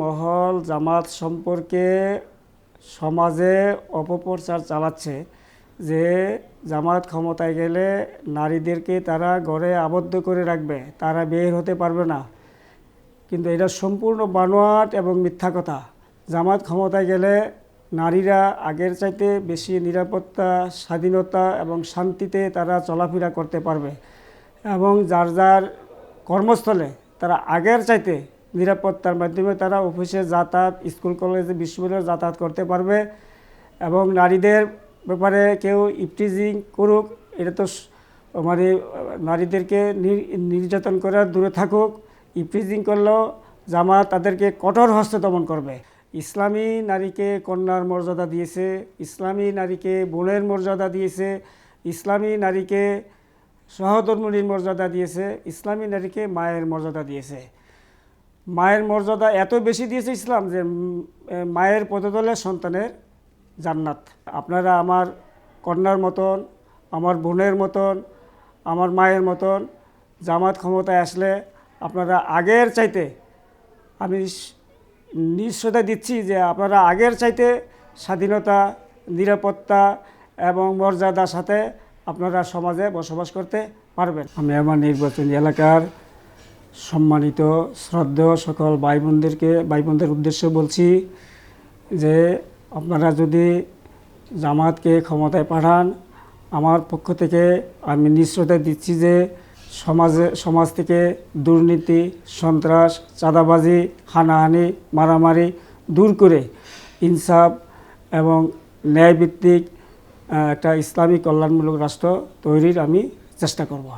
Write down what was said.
মহল, জামাত সম্পর্কে সমাজে অপপ্রচার চালাচ্ছে যে জামাত ক্ষমতায় গেলে নারীদেরকে তারা ঘরে আবদ্ধ করে রাখবে, তারা বের হতে পারবে না। কিন্তু এটা সম্পূর্ণ বানোয়াট এবং মিথ্যা কথা। জামাত ক্ষমতায় গেলে নারীরা আগের চাইতে বেশি নিরাপত্তা, স্বাধীনতা এবং শান্তিতে তারা চলাফেরা করতে পারবে এবং যার যার কর্মস্থলে তারা আগের চাইতে নিরাপত্তার মাধ্যমে তারা অফিসে যাতায়াত, স্কুল, কলেজে, বিশ্ববিদ্যালয়ে যাতায়াত করতে পারবে এবং নারীদের ব্যাপারে কেউ ইপটিজিং করুক, এটা তো মানে নারীদেরকে নির- নির্যাতন করে দূরে থাকুক ইপটিজিং করলেও জামা তাদেরকে কঠোর হস্তে দমন করবে। ইসলামী নারীকে কন্যার মর্যাদা দিয়েছে, ইসলামী নারীকে বোনের মর্যাদা দিয়েছে, ইসলামী নারীকে সহধর্মিনীর মর্যাদা দিয়েছে, ইসলামী নারীকে মায়ের মর্যাদা দিয়েছে। মায়ের মর্যাদা এত বেশি দিয়েছে ইসলাম যে মায়ের পদতলে সন্তানের জান্নাত। আপনারা আমার কন্যার মতন, আমার বোনের মতন, আমার মায়ের মতন জামাত ক্ষমতায় আসলে আপনারা আগের চাইতে আমি নিশ্চয়তা দিচ্ছি যে আপনারা আগের চাইতে স্বাধীনতা, নিরাপত্তা এবং মর্যাদার সাথে আপনারা সমাজে বসবাস করতে পারবেন। আমি আমার নির্বাচনী এলাকার সম্মানিত, শ্রদ্ধেয় সকল ভাই বোনদেরকে ভাই বোনদের উদ্দেশ্যে বলছি যে আপনারা যদি জামাতকে ক্ষমতায় পাঠান, আমার পক্ষ থেকে আমি নিশ্চয়তা দিচ্ছি যে সমাজে, সমাজ থেকে দুর্নীতি, সন্ত্রাস, চাঁদাবাজি, হানাহানি, মারামারি দূর করে ইনসাফ এবং ন্যায়ভিত্তিক একটা ইসলামী কল্যাণমূলক রাষ্ট্র তৈরির আমি চেষ্টা করব।